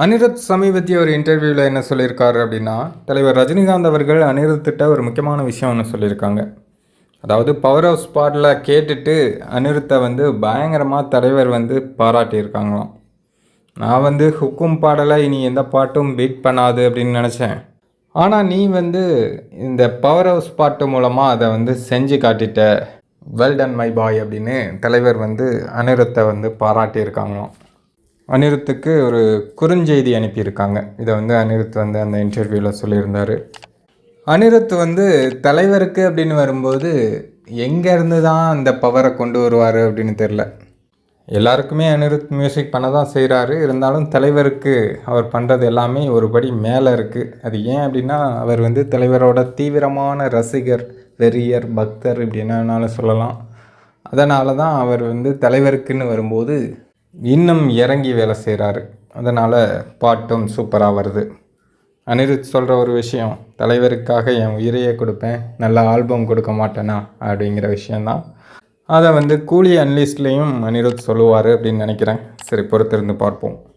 அனிருத் சமீபத்திய ஒரு இன்டர்வியூவில் என்ன சொல்லியிருக்காரு அப்படின்னா தலைவர் ரஜினிகாந்த் அவர்கள் அனிருத்திட்ட ஒரு முக்கியமான விஷயம் ஒன்று சொல்லியிருக்காங்க. அதாவது பவர் ஆஃப் ஸ்பாட்டில் கேட்டுட்டு அனிருத்தை வந்து பயங்கரமாக தலைவர் வந்து பாராட்டியிருக்காங்களாம். நான் வந்து ஹுக்கும் பாடலை இனி எந்த பாட்டும் பீட் பண்ணாது அப்படின்னு நினச்சேன். ஆனால் நீ வந்து இந்த பவர் ஹவுஸ் பாட்டு மூலமாக அதை வந்து செஞ்சு காட்டிட்ட. வெல் டன் மை பாய் அப்படின்னு தலைவர் வந்து அனிருத்தை வந்து பாராட்டியிருக்காங்களாம். அனிருத்துக்கு ஒரு குறுஞ்செய்தி அனுப்பியிருக்காங்க. இதை வந்து அனிருத் வந்து அந்த இன்டர்வியூவில் சொல்லியிருந்தார். அனிருத் வந்து தலைவருக்கு அப்படின்னு வரும்போது எங்கேருந்து தான் அந்த பவரை கொண்டு வருவார்? அப்படின்னு தெரில எல்லாருக்குமே அனிருத் மியூசிக் பண்ண தான் செய்கிறாரு இருந்தாலும் தலைவருக்கு அவர் பண்ணுறது எல்லாமே ஒரு படி மேலே இருக்குது அது ஏன் அப்படின்னா அவர் வந்து தலைவரோட தீவிரமான ரசிகர் வெறியர் பக்தர் இப்படி என்னன்னாலும் சொல்லலாம். அதனால தான் அவர் வந்து தலைவருக்குன்னு வரும்போது இன்னும் இறங்கி வேலை செய்கிறாரு அதனால் பாட்டும் சூப்பராக வருது. அனிருத் சொல்கிற ஒரு விஷயம் தலைவருக்காக என் உயிரையே கொடுப்பேன் நல்ல ஆல்பம் கொடுக்க மாட்டேனா? அப்படிங்கிற விஷயந்தான் அதை வந்து கூலி அன்லிஸ்ட்லேயும் அனிருத் சொல்லுவார் அப்படின்னு நினைக்கிறேன். சரி பொறுத்திருந்து பார்ப்போம்.